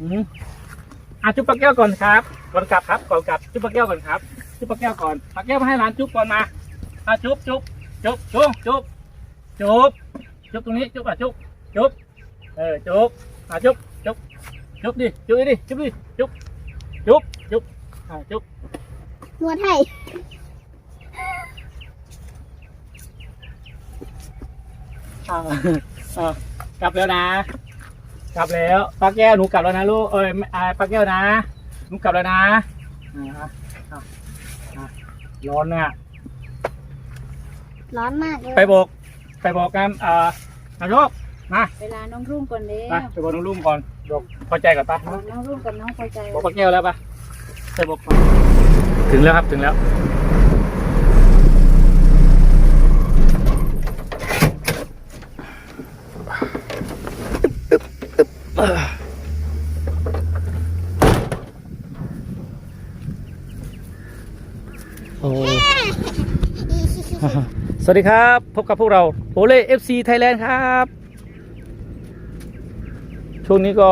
อืมอะจุ๊บปลาแก้วก่อนครับ ก่อนกลับครับ ก่อนกลับ จุ๊บปลาแก้วก่อนครับ จุ๊บปลาแก้วก่อนปลาแก้วมาให้ร้านจุ๊บก่อนมาอะจุ๊บจุ๊บจุ๊บจุ๊บจุ๊บจุ๊บจุ๊บตรงนี้จุ๊บอะจุ๊บจุ๊บเออจุ๊บอะจุ๊บจุ๊บจุ๊บดิจุ๊บดิจุ๊บดิจุ๊บจุ๊บจุ๊บอะจุ๊บนวดให้อ่าอ่ากลับแล้วนะ กลับแล้วปลาแก้วหนูกลับแล้วนะลูกเอ้ยไม่อ่าปลาแก้วนะหนูกลับแล้วนะอ่าอะอะอะร้อนเนี่ย ร้อนมากเลย ไปบอก ไปบอกกันอ่านายกมาเวลาน้องรุ่งก่อนเด้ไปไปบอกน้องลุ่มก่อนบอกพอใจก่อนปะบอกน้องรุ่งกับน้องพอใจ บอกปลาแก้วแล้วปะไปบอกก่อนถึงแล้วครับถึงแล้ว โอ้สวัสดีครับ พบกับพวกเราโอเล่เอฟซีไทยแลนด์ครับ ช่วงนี้ก็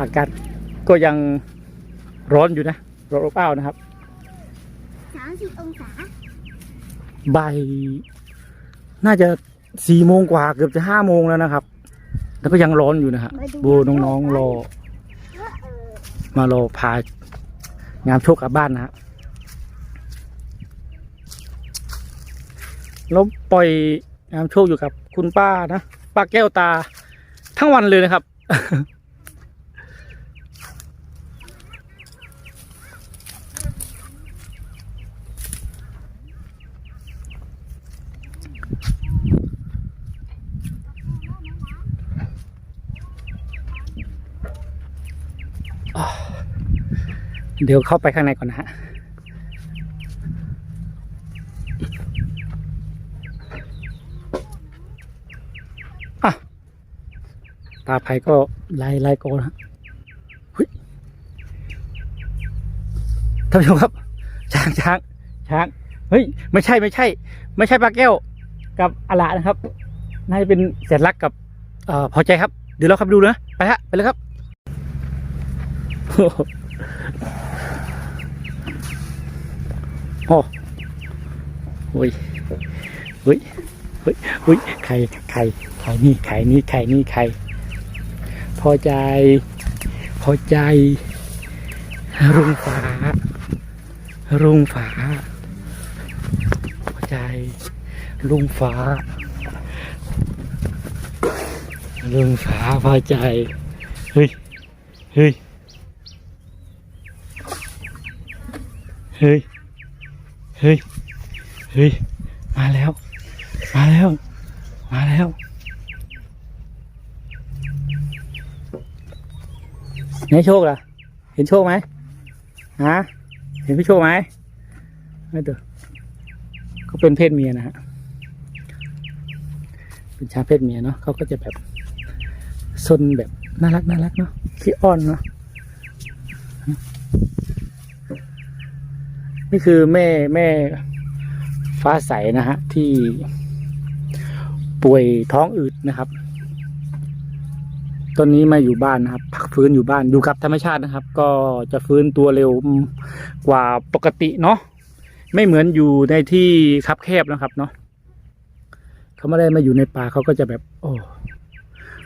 อากาศก็ยังร้อนอยู่นะ ร้อนอบอ้าวนะครับสามสิบองศาบ่ายน่าจะ สี่โมงกว่าเกือบจะห้าโมงแล้วนะครับ แล้วก็ยังร้อนอยู่นะฮะดูน้องๆรอเออมารอพางามโชคกลับบ้านนะฮะแล้วปล่อยงามโชคอยู่กับคุณป้านะป้าแก้วตาทั้งวันเลยนะครับ เดี๋ยวเข้าไปข้างในก่อนนะฮะอะตาไผ่ก็ไล่ไล่โกนะฮะเฮ้ยท่านผู้ชมครับ ช้างช้างช้าง เฮ้ย ไม่ใช่ไม่ใช่ ไม่ใช่ปลาแก้ว กับอาละนะครับ น่าจะเป็นแสนรักกับเอ่อพอใจครับ เดี๋ยวเราเข้าไปดูนะ ไปฮะ ไปเลยครับ โอ้โอ้ยเฮ้ยเฮ้ยเฮ้ยไข่ไข่ไข่นี่ไข่นี่ไข่นี่ไข่พอใจ พอใจ รุงฟ้ารุงฟ้าพอใจ รุงฟ้ารุงฟ้าพอใจ เฮ้ย เฮ้ย เฮ้ย เฮ้ย เฮ้ย มาแล้ว มาแล้ว มาแล้ว ไหนโชคล่ะ เห็นโชคไหมฮะ เห็นพี่โชคไหมไม่เด้อเขาเป็นเพศเมียนะฮะ เป็นชาเพศเมียเนาะเขาก็จะแบบซนแบบน่ารักน่ารักเนาะขี้อ้อนเนาะ นี่คือแม่แม่ฟ้าใสนะฮะ ที่ป่วยท้องอืดนะครับ ตอนนี้มาอยู่บ้านนะครับ พักฟื้นอยู่บ้านอยู่กับธรรมชาตินะครับ ก็จะฟื้นตัวเร็วกว่าปกติเนาะไม่เหมือนอยู่ในที่คับแคบนะครับเนาะเขาไม่ได้มาอยู่ในป่าเขาก็จะแบบ โอ้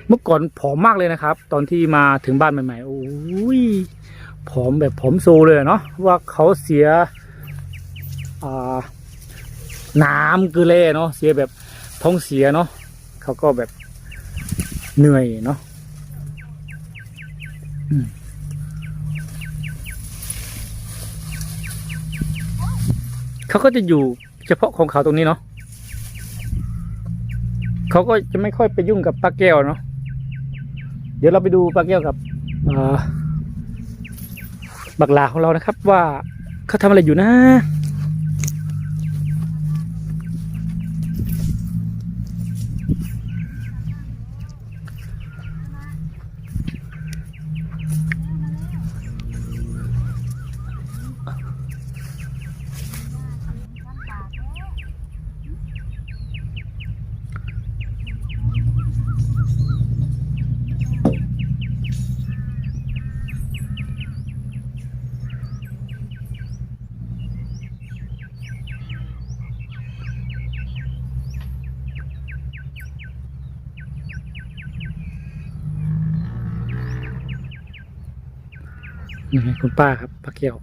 เมื่อก่อนผอมมากเลยนะครับ ตอนที่มาถึงบ้านใหม่ๆโอ้ยผอมแบบผอมโซเลยเนาะว่าเขาเสีย น้ำเกลือเนาะเสียแบบท้องเสียเนาะเขาก็แบบเหนื่อยเนาะเขาก็จะอยู่เฉพาะของเขาตรงนี้เนาะเขาก็จะไม่ค่อยไปยุ่งกับปลาแก้วเนาะเดี๋ยวเราไปดูปลาแก้วกับบักลาของเรานะครับ ว่าเขาทำอะไรอยู่นะ นี่คุณป้าครับป้าเกี่ยว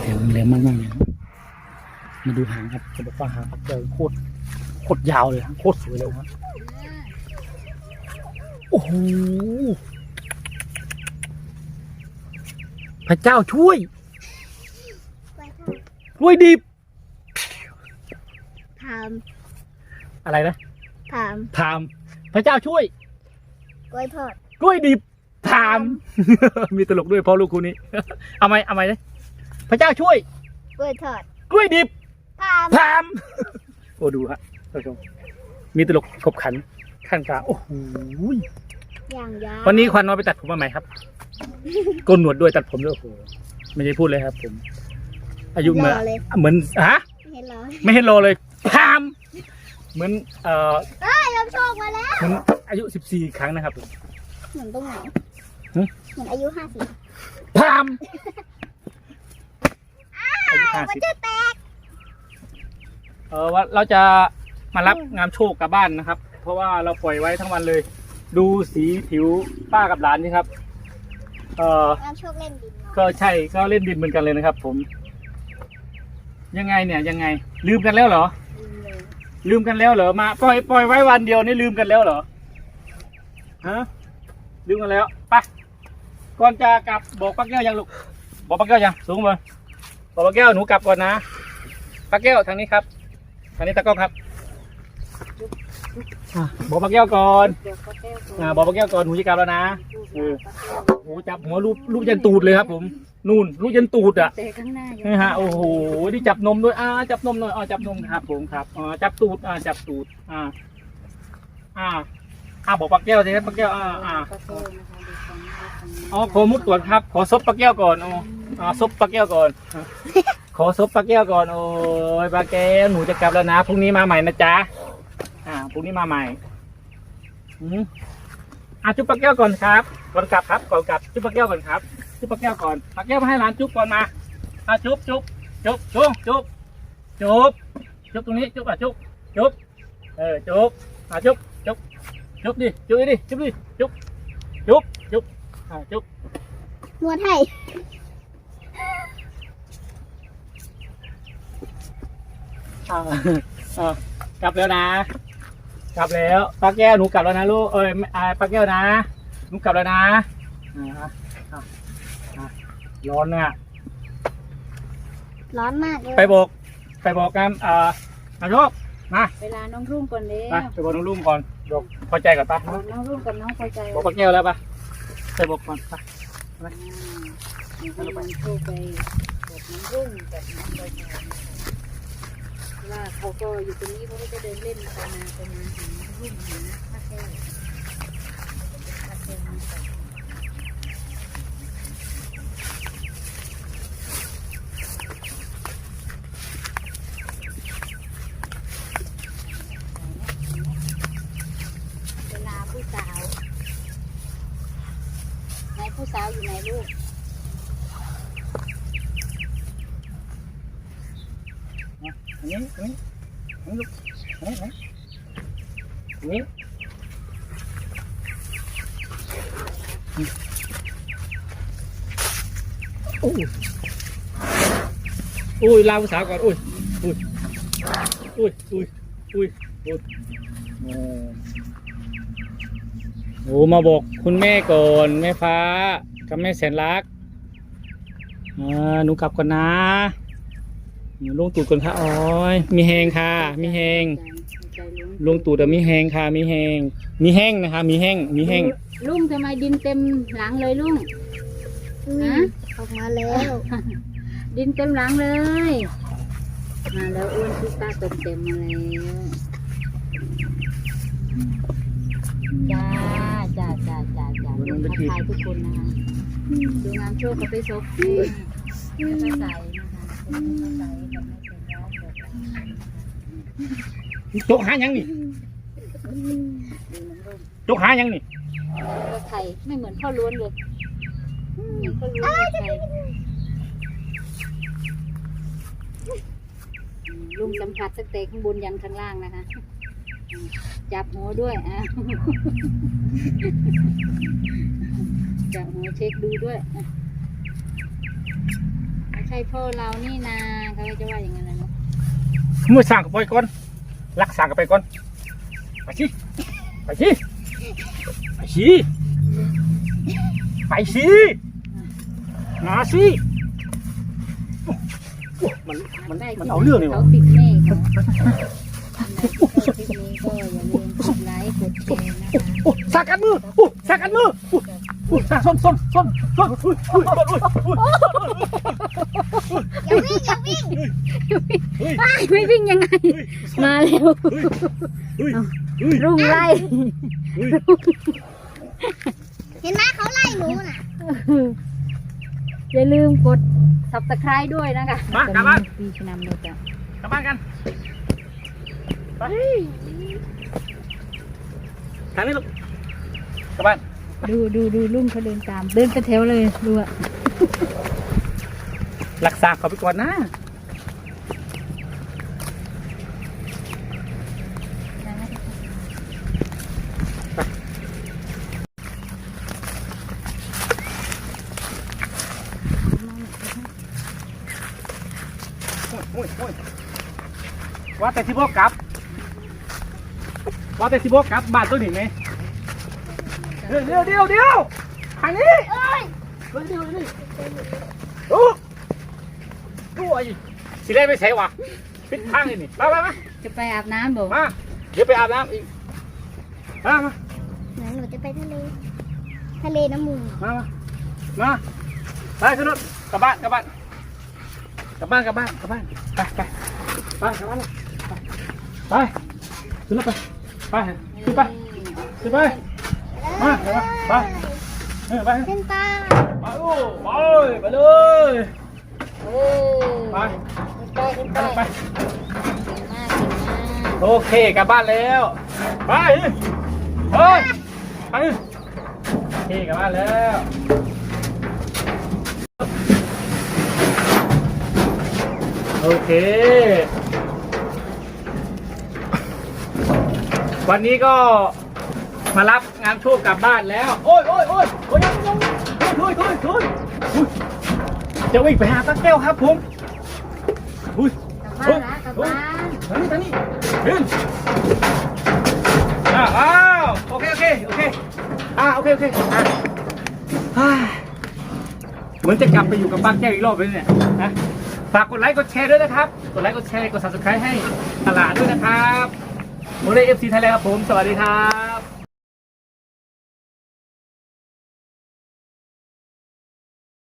แหลมแหลมมากมากๆเลยนะ มาดูหางครับจะบอกว่าหางเขาเจอโคตรโคตรยาวเลยครับโคตรสวยเลยครับโอ้โหพระเจ้าช่วยกล้วยทอดกล้วยดิบพามอะไรนะพามพามพระเจ้าช่วยกล้วยทอดกล้วยดิบพาม มีตลกด้วยพ่อลูกคู่นี้ เอาไหมเอาไหมเลยพระเจ้าช่วยกล้วยทอดกล้วยดิบ พามพามโอ้ดูฮะท่านผู้ชมมีตลกขบขันขั้นกลางโอ้โหอย่างยาววันนี้ควันน้อยไปตัดผมมาใหม่ครับโกนหนวดด้วยตัดผมด้วยโอ้โหไม่ได้พูดเลยครับ ผม อายุเหมือนรอเลยเหมือนฮะเห็นเหรอไม่ให้รอเลยพามเหมือนเอ่อเอ้ยลำโชคมาแล้วเหมือนอายุสิบสี่ครั้งนะครับผมเหมือนตรงไหนหึเหมือนอายุห้าสิบพามอายุห้ามันสิบจะแตก เออว่าเราจะมารับงามโชคกลับบ้านนะครับ เพราะว่าเราปล่อยไว้ทั้งวันเลย ดูสีผิวป้ากับหลานนี่ครับ เออลำโชคเล่นดินเนาะก็ใช่ก็เล่นดินเหมือนกันเลยนะครับ ผม ยังไงเนี่ยยังไง ลืมกันแล้วเหรอลืมกันแล้วเหรอมาปล่อยปล่อยไว้วันเดียวนี่ลืมกันแล้วเหรอฮะลืมกันแล้วไปก่อนจะกลับบอกป้าแก้วยังลูกบอกป้าแก้วยังสูงมาบอกป้าแก้วหนูกลับก่อนนะป้าแก้วทางนี้ครับ ทางนี้ตะกล้องครับอะบอกป้าแก้วก่อน เดี๋ยวป้าแก้วอ่าบอกป้าแก้วก่อนหนูจะกลับแล้วนะเออโอ้จับหัวรูปรูปยันตูดเลยครับ ผม นู่นรูปยันตูดอะเตะข้างหน้าอยู่นี่ฮะโอ้โหนี่จับนมด้วยอ่าจับนมหน่อยอ่าจับนมครับ ผมครับอ่าจับตูดอ่าจับตูดอ่าอ่าอ่าบอกปักแก้วสิครับปักแก้วอ่าอ่าป้าแก้วนะคะดูฝั่งนี้ฝั่งนี้อ๋อขอมุดก่อนครับ ขอซบปักแก้วก่อนอ๋ออ่าซบปักแก้วก่อนอะ ขอซบปักแก้วก่อนโอ้ยปักแก้วหนูจะกลับแล้วนะพรุ่งนี้มาใหม่นะจ๊ะอ่าพรุ่งนี้มาใหม่อืมอะจุ๊บปักแก้วก่อนครับก่อนกลับครับก่อนกลับจุ๊บปักแก้วก่อนครับจุ๊บปักแก้วก่อนปักแก้วมาให้ร้านจุ๊บก่อนมาอะจุ๊บจุ๊บจุ๊บจุ๊บจุ๊บจุ๊บจุ๊บตรงนี้จุ๊บอะจุ๊บจุ๊บเออจุ๊บอะจุ๊บจุ๊บจุ๊บดิจุ๊บดิจุ๊บดิจุ๊บจุ๊บจุ๊บอะจุ๊บนวดให้ อ่าอะกลับแล้วนะ กลับแล้วป้าแก้วหนูกลับแล้วนะลูกเอ้ยไม่อ่าป้าแก้วนะหนูกลับแล้วนะอ่าอะอะอะร้อนเนี่ยร้อนมากเลยไปบอกไปบอกกันอ่าอาโชคมาเวลาน้องรุ่งก่อนเด้ไปไปบอกน้องลุงก่อนบอกพอใจก่อนปะบอกน้องรุ่งกับน้องพอใจบอกป้าแก้วแล้วปะไปบอกก่อนปะอ่านี่ก็มันโทรไปบอกน้องรุ่งกับน้องพอใจนะคะ ว่าเขาก็อยู่ตรงนี้เขาก็จะเดินเล่นไปมาไปมาหาน้องรุ่งหาผ้าแก้วป้าแก้วมาก่อน เวลาผู้สาวไหนผู้สาวอยู่ไหนลูก อันนี้อันนี้อันนี้ลูกอันนี้อันนี้อันนี้ โอ้ยโอ้ยลาภาษาก่อนโอ้ยโอ้ยโอ้ยโอ้ยโอ้ยโอ้ยโอ้มาบอกคุณแม่ก่อนแม่ฟ้ากับแม่แสนรักอ่าหนูกลับก่อนนะลงตูดก่อนค่ะอ้อยมีแหงค่ะ มีแหงลุงลงตูดแต่มีแหงค่ะ มีแหงมีแห้งนะคะมีแห้งมีแห้ง ลุงทำไมดินเต็มหลังเลยลุง อืมฮะ ออกมาแล้ว ดินเต็มหลังเลย มาแล้วอ้วนที่ตาเต็มเต็มๆมาแล้วจ้าอยากร่วมทักทายทุกคนนะคะดูงามโชคกับไปซบเองแล้วก็ใส่นะคะเป็นใส่กับไม่เป็นร้านแบบนี้โจกหายังนี่ดูน้ำร่มโจกหายังนี่ แล้วไข่ไม่เหมือนข้าวล้วนเลยเหมือนข้าวล้วนเลยไข่อืมลุงสัมผัสตั้งแต่ข้างบนยันข้างล่างนะคะอืมจับหัวด้วยอะจับหัวเช็คดูด้วยอะไม่ใช่พ่อเรานี่นาเขาจะว่าอย่างนั้นนะเนาะเมื่อสั่งกับไปก่อนรักสั่งกับไปก่อนไปสิไปสิไป สิไปสิมาสิโอ้โอ้มันมันได้มันเอาเรื่องเลยเขาวะติดแม่เขาคลิปนี้ก็อย่าลืมกดไลค์กดแชร์นะคะโอ้สากันมือโอ้สากันมือโอ้โอ้สาส้นส้นส้นส้นอุ้ยอุ้ยส้นอุ้ยอุ้ยอย่าวิ่งอย่าวิ่งเฮ้ยไม่วิ่งยังไง มาเร็วเฮ้ยเฮ้ยรุ่งไล่ เฮ้ยเห็นไหมเขาไล่หนูน่ะอย่าลืมกด subscribe ด้วยนะคะมากลับบ้าน ปีชนำเลยจ้ะกลับบ้านกันไปทางนี้ลูกกลับบ้านดูดูดูลุงเขาเดินตาม เดินไปแถวเลยดูอะรักษาเขาไปก่อนนะ อ้ยโอ้ยว่าแต่ที่บอกกลับ ว่าแต่ที่บอกกลับบ้านตัวหนึ่งไงเดี๋ยวเดี๋ยวเดี๋ยวเดี๋ยวทางนี้เอ้ยเดี๋ยวเดี๋ยวนี่โอ้โอ้ยสิได้ไม่ใช่วะปิดทางเลยนี่มามามาจะไปอาบน้ำบอกมาเดี๋ยวไปอาบน้ำอีกมามาไหนหนูจะไปทะเลทะเลน้ำมูลมามามาไปขึ้นรถกลับบ้านกลับบ้าน กลับบ้านกลับบ้านกลับบ้านไปไปไปกลับบ้านเลยไปไปขึ้นรถไปไปขึ้นไปขึ้นไปมาเดี๋ยวมาไปเออไปเป็นปลาไปโอ้ไปไปเลยเออไปไปขึ้นไปไปไปเก่งมากเก่งมากโอเคกลับบ้านแล้วไปเฮ้ยไปโอเคกลับบ้านแล้ว โอเค วันนี้ก็มารับงานโชคกลับบ้านแล้ว โอ้ยโอ้ยโอ้ยโอ้ยยังยังโอ้ยโอ้ยโอ้ยโอ้ยจะวิ่งไปหาป้าแก้วครับผมอุ้ยกลับบ้านละกลับบ้านทางนี้ทางนี้ขึ้นอ้าวอ้าวโอเคโอเคโอเคอ่าโอเคโอเคอะฮ่าเหมือนจะกลับไปอยู่กับบ้านแก้วอีกรอบเลยเนี่ยนะ ฝากกดไลค์กดแชร์ด้วยนะครับ กดไลค์กดแชร์กด subscribe ให้ตลาดด้วยนะครับโมเดลเอฟซีไทยแลนด์ครับผม สวัสดีครับ